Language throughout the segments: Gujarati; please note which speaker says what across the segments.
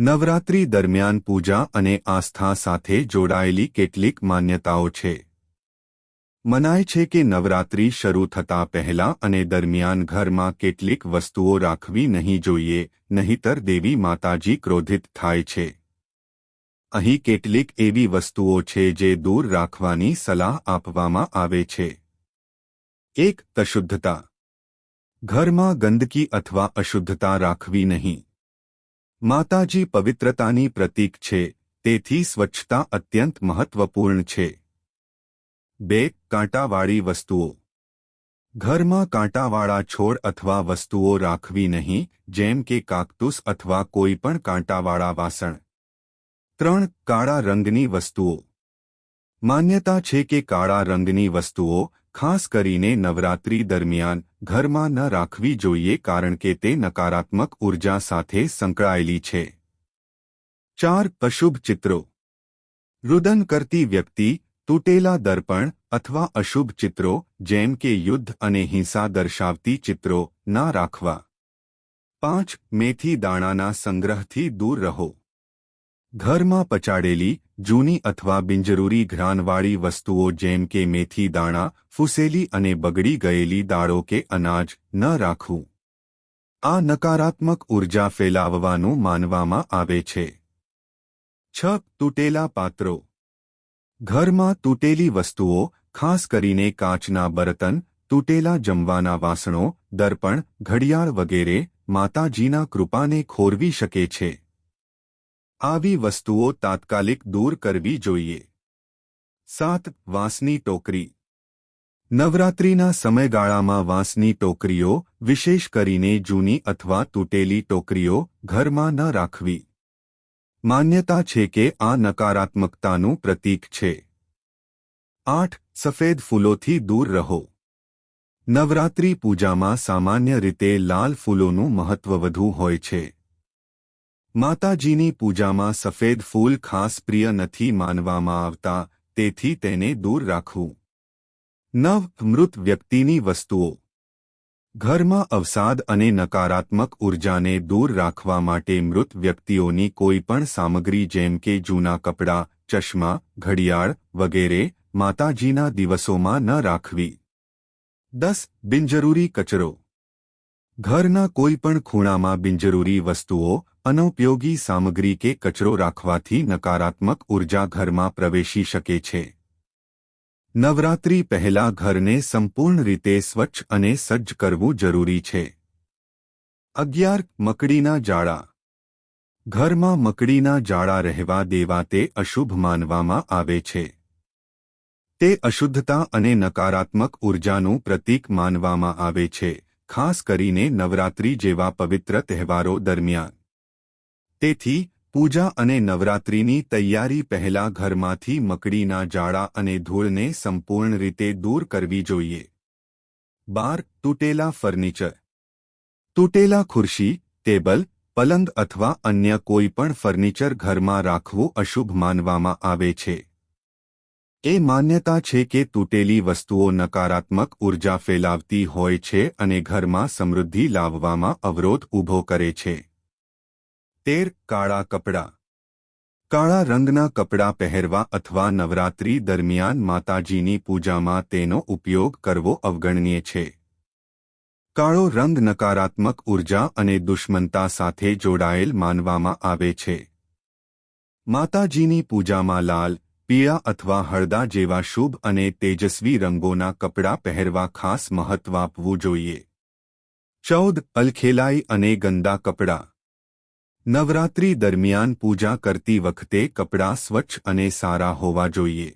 Speaker 1: નવરાત્રી દરમિયાન પૂજા અને આસ્થા સાથે જોડાયેલી કેટલીક માન્યતાઓ છે. મનાય છે કે નવરાત્રી શરૂ થતા પહેલા અને દરમિયાન ઘરમાં કેટલીક વસ્તુઓ રાખવી નહીં જોઈએ, નહીતર દેવી માતાજી ક્રોધિત થાય છે. અહીં કેટલીક એવી વસ્તુઓ છે જે દૂર રાખવાની સલાહ આપવામાં આવે છે. એક તશુદ્ધતા ઘરમાં ગંદકી અથવા અશુદ્ધતા રાખવી નહીં. માતાજી પવિત્રતાની પ્રતીક છે, તેથી સ્વચ્છતા અત્યંત મહત્વપૂર્ણ છે. બે, કાંટાવાળી વસ્તુઓ. ઘરમાં કાંટાવાળા છોડ અથવા વસ્તુઓ રાખવી નહીં, જેમ કે કાકતુસ અથવા કોઈ પણ કાંટાવાળા વાસણ. ત્રણ, કાળા રંગની વસ્તુઓ. માન્યતા છે કે કાળા રંગની વસ્તુઓ ખાસ કરીને નવરાત્રી દરમિયાન ઘરમાં ન રાખવી જોઈએ કારણ કે તે નકારાત્મક ઊર્જા સાથે સંકળાયેલી છે. ચાર, અશુભ ચિત્રો. રુદન કરતી વ્યક્તિ, તૂટેલા દર્પણ અથવા અશુભ ચિત્રો, જેમ કે યુદ્ધ અને હિંસા દર્શાવતી ચિત્રો, ના રાખવા. પાંચ, મેથી દાણાના સંગ્રહથી દૂર રહો. ઘરમાં પચાડેલી જૂની અથવા બિનજરૂરી ઘ્રાણવાળી વસ્તુઓ જેમ કે મેથી દાણા, ફૂસેલી અને બગડી ગયેલી દાળો કે અનાજ ન રાખવું. આ નકારાત્મક ઊર્જા ફેલાવવાનું માનવામાં આવે છે. છ. તૂટેલા પાત્રો. ઘરમાં તૂટેલી વસ્તુઓ, ખાસ કરીને કાચના બરતન, તૂટેલા જમવાના વાસણો, દર્પણ, ઘડિયાળ વગેરે માતાજીના કૃપાને ખોરવી શકે છે. આવી વસ્તુઓ તાત્કાલિક દૂર કરવી જોઈએ. સાત, વાંસની ટોકરી. નવરાત્રિના સમયગાળામાં વાંસની ટોકરીઓ, વિશેષ કરીને જૂની અથવા તૂટેલી ટોકરીઓ, ઘરમાં ન રાખવી. માન્યતા છે કે આ નકારાત્મકતાનું પ્રતીક છે. આઠ, સફેદ ફૂલોથી દૂર રહો. નવરાત્રિ પૂજામાં સામાન્ય રીતે લાલ ફૂલોનું મહત્વ વધુ હોય છે. માતાજીની પૂજામાં સફેદ ફૂલ ખાસ પ્રિય નથી માનવામાં આવતા, તેથી તેને દૂર રાખવું. નવ, મૃત વ્યક્તિની વસ્તુઓ. ઘરમાં અવસાદ અને નકારાત્મક ઉર્જાને દૂર રાખવા માટે મૃત વ્યક્તિઓની કોઈપણ સામગ્રી જેમ કે જૂના કપડાં, ચશ્મા, ઘડિયાળ વગેરે માતાજીના દિવસોમાં ન રાખવી. દસ, બિનજરૂરી કચરો. ઘરના કોઈપણ ખૂણામાં બિનજરૂરી વસ્તુઓ અનૌપયોગી સામગ્રી કે કચરો રાખવાથી નકારાત્મક ઊર્જા ઘરમાં પ્રવેશી શકે છે. નવરાત્રી પહેલા ઘરને સંપૂર્ણ રીતે સ્વચ્છ અને સજ્જ કરવું જરૂરી છે. અગિયાર, મકડીના જાળા. ઘરમાં મકડીના જાળા રહેવા દેવા તે અશુભ માનવામાં આવે છે. તે અશુદ્ધતા અને નકારાત્મક ઉર્જાનું પ્રતીક માનવામાં આવે છે, ખાસ કરીને નવરાત્રી જેવા પવિત્ર તહેવારો દરમિયાન. તેથી, પૂજા અને નવરાત્રિની તૈયારી પહેલા ઘરમાંથી મકડીના જાળા અને ધૂળને સંપૂર્ણ રીતે દૂર કરવી જોઈએ. બાર, તૂટેલા ફર્નિચર. તૂટેલા ખુરશી, ટેબલ, પલંગ અથવા અન્ય કોઈ પણ ફર્નિચર ઘરમાં રાખવું અશુભ માનવામાં આવે છે. એ માન્યતા છે કે તૂટેલી વસ્તુઓ નકારાત્મક ઊર્જા ફેલાવતી હોય છે અને ઘરમાં સમૃદ્ધિ લાવવામાં અવરોધ ઊભો કરે છે. તેર કાળા કપડાં. કાળા રંગના કપડાં પહેરવા અથવા નવરાત્રી દરમિયાન માતાજીની પૂજામાં તેનો ઉપયોગ કરવો અવગણનીય છે. કાળો રંગ નકારાત્મક ઊર્જા અને દુશ્મનતા સાથે જોડાયેલ માનવામાં આવે છે. માતાજીની પૂજામાં લાલ, પીળા અથવા હળદા જેવા શુભ અને તેજસ્વી રંગોના કપડાં પહેરવા ખાસ મહત્વ આપવું જોઈએ. ચૌદ, અલખેલાઈ અને ગંદા કપડાં. નવરાત્રી દરમિયાન પૂજા કરતી વખતે કપડાં સ્વચ્છ અને સારા હોવા જોઈએ.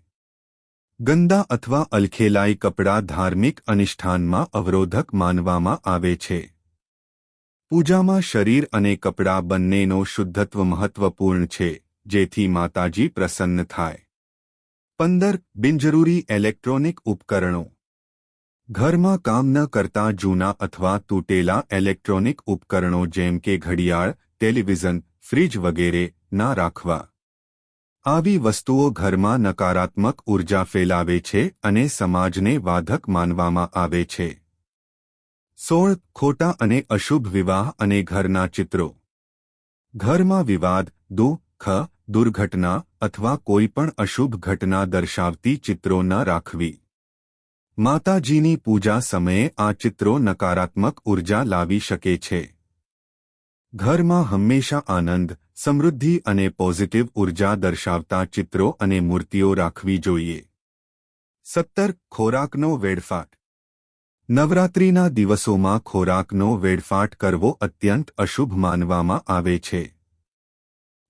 Speaker 1: ગંદા અથવા અલખેલાઈ કપડાં ધાર્મિક અનિષ્ઠાનમાં અવરોધક માનવામાં આવે છે. પૂજામાં શરીર અને કપડાં બંનેનો શુદ્ધત્વ મહત્વપૂર્ણ છે, જેથી માતાજી પ્રસન્ન થાય. પંદર બિનજરૂરી ઇલેક્ટ્રોનિક ઉપકરણો ઘરમાં કામ ન કરતા જૂના અથવા તૂટેલા ઇલેક્ટ્રોનિક ઉપકરણો જેમ કે ઘડિયાળ, ટેલિવિઝન, ફ્રીજ વગેરે ના રાખવા. આવી વસ્તુઓ ઘરમાં નકારાત્મક ઊર્જા ફેલાવે છે અને સમાજને વાધક માનવામાં આવે છે. સોળ, ખોટા અને અશુભ વિવાહ અને ઘરના ચિત્રો. ઘરમાં વિવાદ, દુઃખ, દુર્ઘટના અથવા કોઈપણ અશુભ ઘટના દર્શાવતી ચિત્રો ન રાખવી. માતાજીની પૂજા સમયે આ ચિત્રો નકારાત્મક ઊર્જા લાવી શકે છે. ઘરમાં હંમેશા આનંદ, સમૃદ્ધિ અને પોઝિટિવ ઊર્જા દર્શાવતા ચિત્રો અને મૂર્તિઓ રાખવી જોઈએ. સત્તર, ખોરાકનો વેડફાટ. નવરાત્રિના દિવસોમાં ખોરાકનો વેડફાટ કરવો અત્યંત અશુભ માનવામાં આવે છે.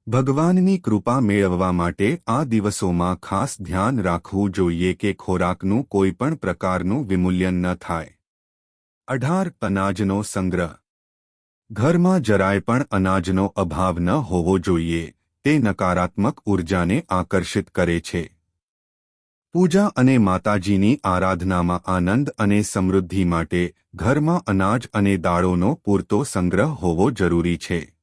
Speaker 1: ભગવાનની કૃપા મેળવવા માટે આ દિવસોમાં ખાસ ધ્યાન રાખવું જોઈએ કે ખોરાકનું કોઈ પણ પ્રકારનું વિમૂલ્યન ન થાય. અઢાર અનાજનો સંગ્રહ. ઘરમાં જરાય પણ અનાજનો અભાવ ન હોવો જોઈએ, તે નકારાત્મક ઉર્જાને આકર્ષિત કરે છે. પૂજા અને માતાજીની આરાધનામાં આનંદ અને સમૃદ્ધિ માટે ઘરમાં અનાજ અને દાળોનો પૂરતો સંગ્રહ હોવો જરૂરી છે.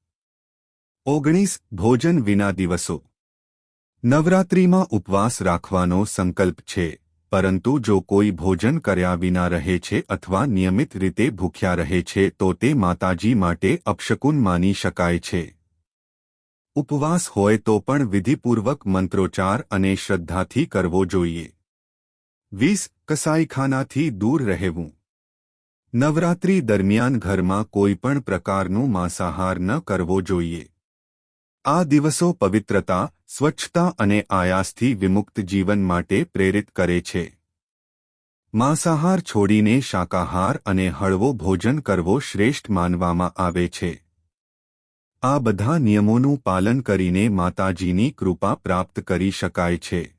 Speaker 1: ઓગણીસ ભોજન વિના દિવસો. નવરાત્રિમાં ઉપવાસ રાખવાનો સંકલ્પ છે, પરંતુ જો કોઈ ભોજન કર્યા વિના રહે છે અથવા નિયમિત રીતે ભૂખ્યા રહે છે તો તે માતાજી માટે અપશકુન માની શકાય છે. ઉપવાસ હોય તો પણ વિધિપૂર્વક મંત્રોચ્ચાર અને શ્રદ્ધાથી કરવો જોઈએ. વીસ કસાઈખાનાથી દૂર રહેવું. નવરાત્રી દરમિયાન ઘરમાં કોઈ પણ પ્રકારનું માંસાહાર ન કરવો જોઈએ. આ દિવસો પવિત્રતા, સ્વચ્છતા અને આયાસથી વિમુક્ત જીવન માટે પ્રેરિત કરે છે. માંસાહાર છોડીને શાકાહાર અને હળવો ભોજન કરવો શ્રેષ્ઠ માનવામાં આવે છે. આ બધા નિયમોનું પાલન કરીને માતાજીની કૃપા પ્રાપ્ત કરી શકાય છે.